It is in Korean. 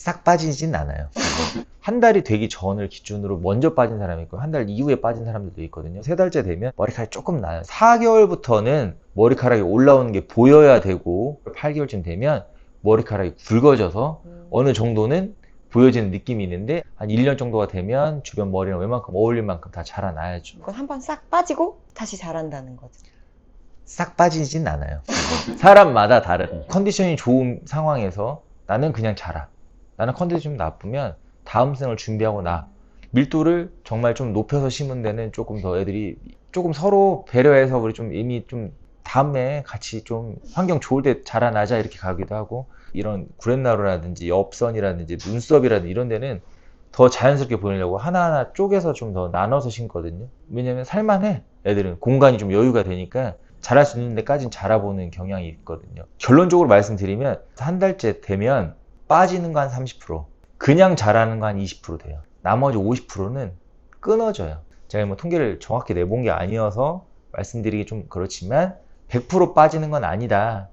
싹 빠지진 않아요. 한 달이 되기 전을 기준으로 먼저 빠진 사람이 있고 한 달 이후에 빠진 사람들도 있거든요. 세 달째 되면 머리카락이 조금 나요. 4개월부터는 머리카락이 올라오는 게 보여야 되고 8개월쯤 되면 머리카락이 굵어져서 음. 어느 정도는 보여지는 느낌이 있는데 한 1년 정도가 되면 주변 머리랑 웬만큼 어울릴 만큼 다 자라나야죠. 그건 한번 싹 빠지고 다시 자란다는 거죠. 싹 빠지진 않아요. 사람마다 다른 컨디션이 좋은 상황에서 나는 그냥 자라. 나는 컨디션이 좀 나쁘면 다음 생을 준비하고 나. 밀도를 정말 좀 높여서 심은 데는 조금 더 애들이 조금 서로 배려해서 우리 좀 이미 좀 다음에 같이 좀 환경 좋을 때 자라나자 이렇게 가기도 하고 이런 구렛나루라든지 엽선이라든지 눈썹이라든지 이런 데는 더 자연스럽게 보이려고 하나하나 쪼개서 좀 더 나눠서 심거든요. 왜냐면 살만해. 애들은 공간이 좀 여유가 되니까 자랄 수 있는 데까지는 자라보는 경향이 있거든요. 결론적으로 말씀드리면 한 달째 되면 빠지는 거 한 30%, 그냥 자라는 거 한 20% 돼요. 나머지 50%는 끊어져요. 제가 뭐 통계를 정확히 내본 게 아니어서 말씀드리기 좀 그렇지만 100% 빠지는 건 아니다.